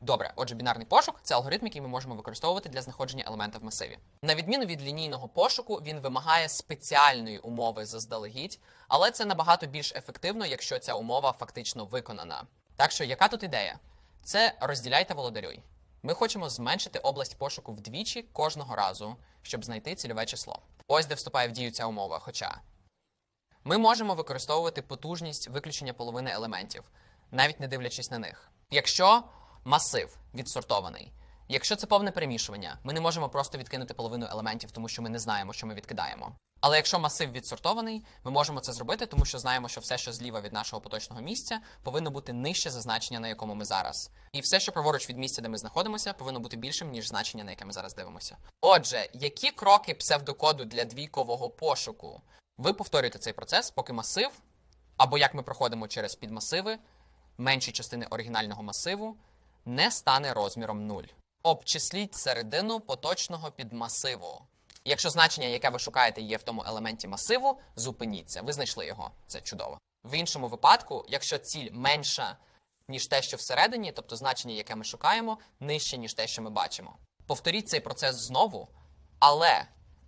Добре, отже, бінарний пошук це алгоритм, який ми можемо використовувати для знаходження елемента в масиві. На відміну від лінійного пошуку, він вимагає спеціальної умови заздалегідь, але це набагато більш ефективно, якщо ця умова фактично виконана. Так що, яка тут ідея? Це розділяй та володарюй. Ми хочемо зменшити область пошуку вдвічі кожного разу, щоб знайти цільове число. Ось де вступає в дію ця умова. Хоча ми можемо використовувати потужність виключення половини елементів, навіть не дивлячись на них. Якщо масив відсортований, якщо це повне перемішування, ми не можемо просто відкинути половину елементів, тому що ми не знаємо, що ми відкидаємо. Але якщо масив відсортований, ми можемо це зробити, тому що знаємо, що все, що зліва від нашого поточного місця, повинно бути нижче за значення, на якому ми зараз. І все, що праворуч від місця, де ми знаходимося, повинно бути більшим, ніж значення, на яке ми зараз дивимося. Отже, які кроки псевдокоду для двійкового пошуку? Ви повторюєте цей процес, поки масив, або як ми проходимо через підмасиви, менші частини оригінального масиву, не стане розміром 0. Обчисліть середину поточного підмасиву. Якщо значення, яке ви шукаєте, є в тому елементі масиву, зупиніться. Ви знайшли його. Це чудово. В іншому випадку, якщо ціль менша, ніж те, що всередині, тобто значення, яке ми шукаємо, нижче, ніж те, що ми бачимо. Повторіть цей процес знову, але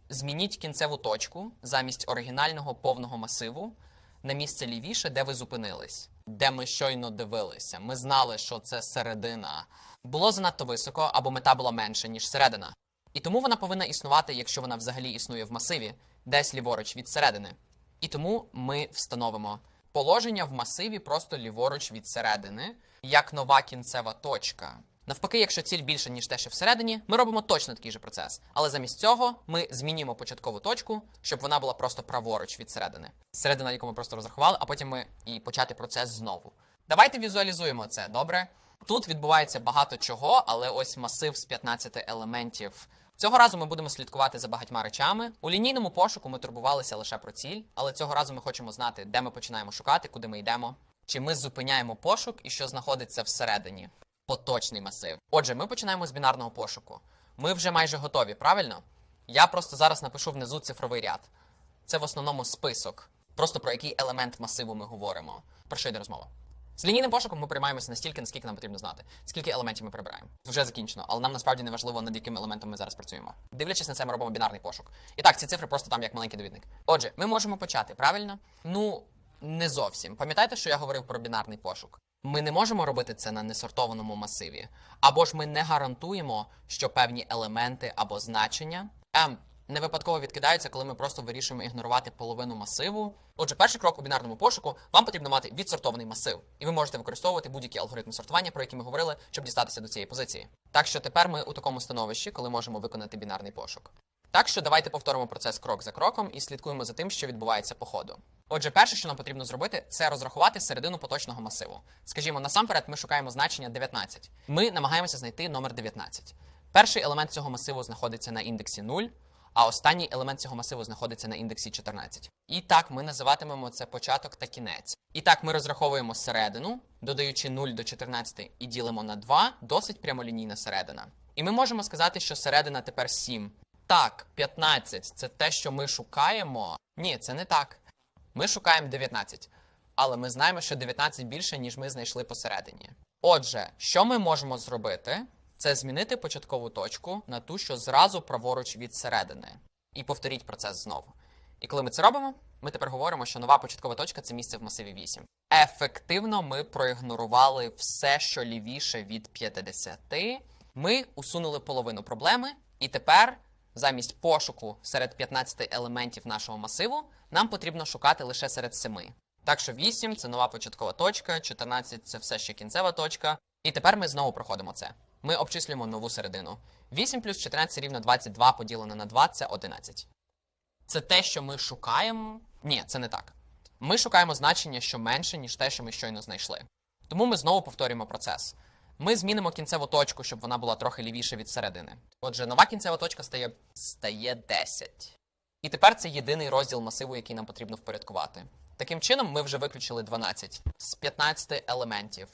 змініть кінцеву точку замість оригінального повного масиву на місце лівіше, де ви зупинились, де ми щойно дивилися. Ми знали, що це середина. Було занадто високо, або мета була менша, ніж середина. І тому вона повинна існувати, якщо вона взагалі існує в масиві, десь ліворуч від середини. І тому ми встановимо положення в масиві просто ліворуч від середини, як нова кінцева точка. Навпаки, якщо ціль більша, ніж те, що всередині, ми робимо точно такий же процес. Але замість цього ми змінюємо початкову точку, щоб вона була просто праворуч від середини. Середина, яку ми просто розрахували, а потім ми і почати процес знову. Давайте візуалізуємо це, добре? Тут відбувається багато чого, але ось масив з 15 елементів. Цього разу ми будемо слідкувати за багатьма речами. У лінійному пошуку ми турбувалися лише про ціль, але цього разу ми хочемо знати, де ми починаємо шукати, куди ми йдемо, чи ми зупиняємо пошук і що знаходиться всередині. Поточний масив. Отже, ми починаємо з бінарного пошуку. Ми вже майже готові, правильно? Я просто зараз напишу внизу цифровий ряд. Це в основному список, просто про який елемент масиву ми говоримо. Про що йде розмова? З лінійним пошуком ми приймаємося настільки, наскільки нам потрібно знати, скільки елементів ми прибираємо. Вже закінчено, але нам насправді не важливо, над яким елементом ми зараз працюємо. Дивлячись на це, ми робимо бінарний пошук. І так, ці цифри просто там як маленький довідник. Отже, ми можемо почати, правильно? Ну, не зовсім. Пам'ятаєте, що я говорив про бінарний пошук? Ми не можемо робити це на несортованому масиві, або ж ми не гарантуємо, що певні елементи або значення ем, не випадково відкидаються, коли ми просто вирішуємо ігнорувати половину масиву. Отже, перший крок у бінарному пошуку вам потрібно мати відсортований масив, і ви можете використовувати будь-які алгоритми сортування, про які ми говорили, щоб дістатися до цієї позиції. Так що тепер ми у такому становищі, коли можемо виконати бінарний пошук. Так що давайте повторимо процес крок за кроком і слідкуємо за тим, що відбувається по ходу. Отже, перше, що нам потрібно зробити, це розрахувати середину поточного масиву. Скажімо, насамперед ми шукаємо значення 19. Ми намагаємося знайти номер 19. Перший елемент цього масиву знаходиться на індексі 0, а останній елемент цього масиву знаходиться на індексі 14. І так ми називатимемо це початок та кінець. І так ми розраховуємо середину, додаючи 0 до 14 і ділимо на 2, досить прямолінійна середина. І ми можемо сказати, що середина тепер 7. Так, 15 це те, що ми шукаємо. Ні, це не так. Ми шукаємо 19. Але ми знаємо, що 19 більше, ніж ми знайшли посередині. Отже, що ми можемо зробити? Це змінити початкову точку на ту, що зразу праворуч від середини. І повторіть процес знову. І коли ми це робимо, ми тепер говоримо, що нова початкова точка це місце в масиві 8. Ефективно ми проігнорували все, що лівіше від 50. Ми усунули половину проблеми, і тепер, замість пошуку серед 15 елементів нашого масиву, нам потрібно шукати лише серед 7. Так що 8 це нова початкова точка, 14 це все ще кінцева точка. І тепер ми знову проходимо це. Ми обчислюємо нову середину. 8 плюс 14 рівно 22 поділене на 2 це 11. Це те, що ми шукаємо. Ні, це не так. Ми шукаємо значення, що менше, ніж те, що ми щойно знайшли. Тому ми знову повторюємо процес. Ми змінимо кінцеву точку, щоб вона була трохи лівіше від середини. Отже, нова кінцева точка стає, стає 10. І тепер це єдиний розділ масиву, який нам потрібно впорядкувати. Таким чином, ми вже виключили 12 з 15 елементів.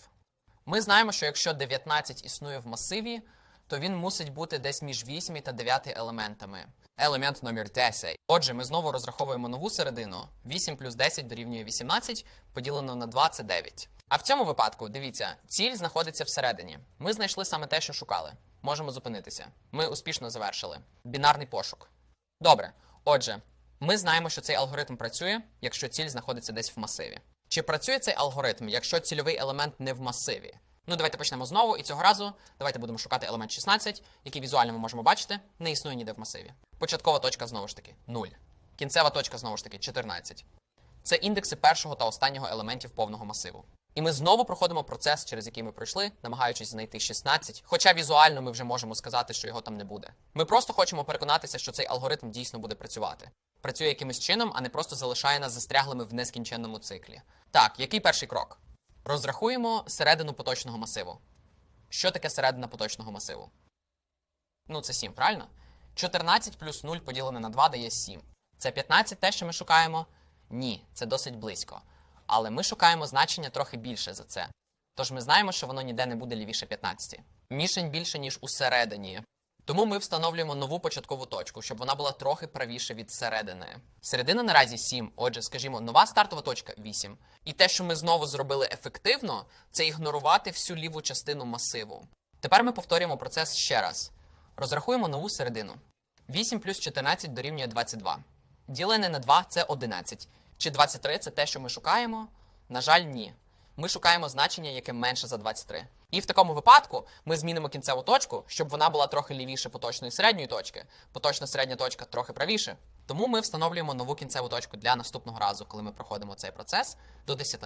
Ми знаємо, що якщо 19 існує в масиві, то він мусить бути десь між 8 та 9 елементами. Елемент номер 10. Отже, ми знову розраховуємо нову середину. 8 плюс 10 дорівнює 18, поділено на 2 це 9. А в цьому випадку, дивіться, ціль знаходиться всередині. Ми знайшли саме те, що шукали. Можемо зупинитися. Ми успішно завершили. Бінарний пошук. Добре. Отже, ми знаємо, що цей алгоритм працює, якщо ціль знаходиться десь в масиві. Чи працює цей алгоритм, якщо цільовий елемент не в масиві? Ну, давайте почнемо знову, і цього разу давайте будемо шукати елемент 16, який візуально ми можемо бачити, не існує ніде в масиві. Початкова точка знову ж таки 0. Кінцева точка знову ж таки 14. Це індекси першого та останнього елементів повного масиву. І ми знову проходимо процес, через який ми пройшли, намагаючись знайти 16, хоча візуально ми вже можемо сказати, що його там не буде. Ми просто хочемо переконатися, що цей алгоритм дійсно буде працювати. Працює якимось чином, а не просто залишає нас застряглими в нескінченному циклі. Так, який перший крок? Розрахуємо середину поточного масиву. Що таке середина поточного масиву? Ну, це 7, правильно? 14 плюс 0 поділене на 2 дає 7. Це 15 те, що ми шукаємо? Ні, це досить близько. Але ми шукаємо значення трохи більше за це. Тож ми знаємо, що воно ніде не буде лівіше 15. Мішень більше, ніж усередині. Тому ми встановлюємо нову початкову точку, щоб вона була трохи правіше від середини. Середина наразі 7, отже, скажімо, нова стартова точка 8. І те, що ми знову зробили ефективно, це ігнорувати всю ліву частину масиву. Тепер ми повторюємо процес ще раз. Розрахуємо нову середину. 8 плюс 14 дорівнює 22. Ділене на 2 це 11. Чи 23 це те, що ми шукаємо? На жаль, ні. Ми шукаємо значення, яке менше за 23. І в такому випадку ми змінимо кінцеву точку, щоб вона була трохи лівіше поточної середньої точки. Поточна середня точка трохи правіше. Тому ми встановлюємо нову кінцеву точку для наступного разу, коли ми проходимо цей процес до 10.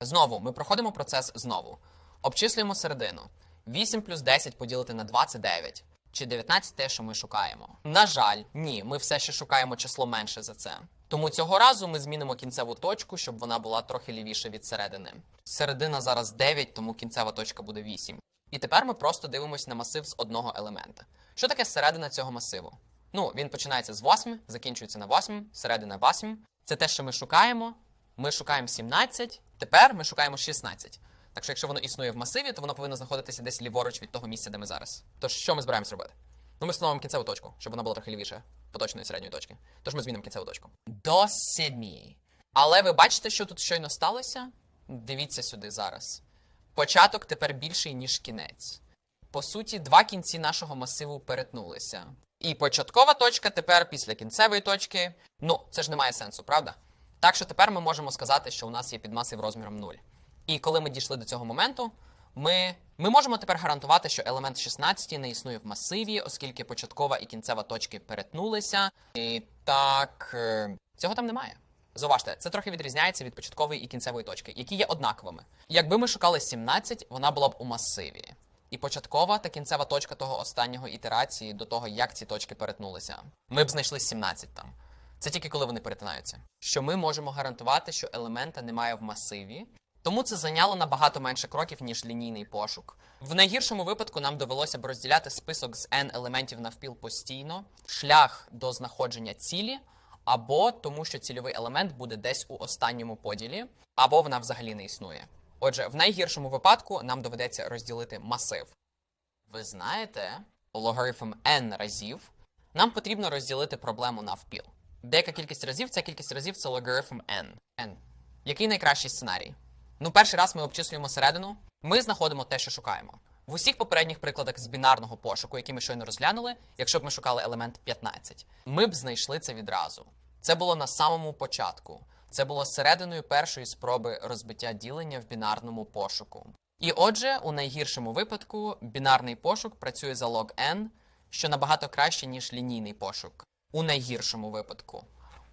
Знову ми проходимо процес знову. Обчислюємо середину. 8 плюс 10 поділити на 2 це 9. Чи 19 те, що ми шукаємо? На жаль, ні, ми все ще шукаємо число менше за це. Тому цього разу ми змінимо кінцеву точку, щоб вона була трохи лівіше від середини. Середина зараз 9, тому кінцева точка буде 8. І тепер ми просто дивимося на масив з одного елемента. Що таке середина цього масиву? Ну, він починається з 8, закінчується на 8, середина 8. Це те, що ми шукаємо. Ми шукаємо 17, тепер ми шукаємо 16. Так що, якщо воно існує в масиві, то воно повинно знаходитися десь ліворуч від того місця, де ми зараз. Тож, що ми збираємось робити? Ну, ми встановимо кінцеву точку, щоб вона була трохи лівіше поточної середньої точки. Тож ми змінимо кінцеву точку. До сідмі. Але ви бачите, що тут щойно сталося? Дивіться сюди зараз. Початок тепер більший, ніж кінець. По суті, два кінці нашого масиву перетнулися. І початкова точка тепер після кінцевої точки. Ну, це ж не має сенсу, правда? Так що тепер ми можемо сказати, що у нас є підмасив розміром 0. І коли ми дійшли до цього моменту, ми, ми можемо тепер гарантувати, що елемент 16 не існує в масиві, оскільки початкова і кінцева точки перетнулися. І так, е, цього там немає. Зауважте, це трохи відрізняється від початкової і кінцевої точки, які є однаковими. Якби ми шукали 17, вона була б у масиві. І початкова та кінцева точка того останнього ітерації до того, як ці точки перетнулися. Ми б знайшли 17 там. Це тільки коли вони перетинаються. Що ми можемо гарантувати, що елемента немає в масиві, тому це зайняло набагато менше кроків, ніж лінійний пошук. В найгіршому випадку нам довелося б розділяти список з n елементів навпіл постійно, шлях до знаходження цілі, або тому, що цільовий елемент буде десь у останньому поділі, або вона взагалі не існує. Отже, в найгіршому випадку нам доведеться розділити масив. Ви знаєте, логарифм n разів нам потрібно розділити проблему навпіл. Деяка кількість разів, ця кількість разів це логарифм n. n. Який найкращий сценарій? Ну, перший раз ми обчислюємо середину, ми знаходимо те, що шукаємо. В усіх попередніх прикладах з бінарного пошуку, які ми щойно розглянули, якщо б ми шукали елемент 15, ми б знайшли це відразу. Це було на самому початку. Це було серединою першої спроби розбиття ділення в бінарному пошуку. І отже, у найгіршому випадку бінарний пошук працює за log n, що набагато краще, ніж лінійний пошук. У найгіршому випадку.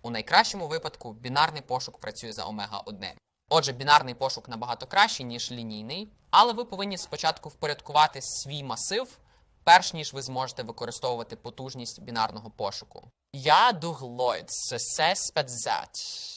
У найкращому випадку бінарний пошук працює за омега 1. Отже, бінарний пошук набагато кращий, ніж лінійний, але ви повинні спочатку впорядкувати свій масив, перш ніж ви зможете використовувати потужність бінарного пошуку. Я дуглойд, се спецзать.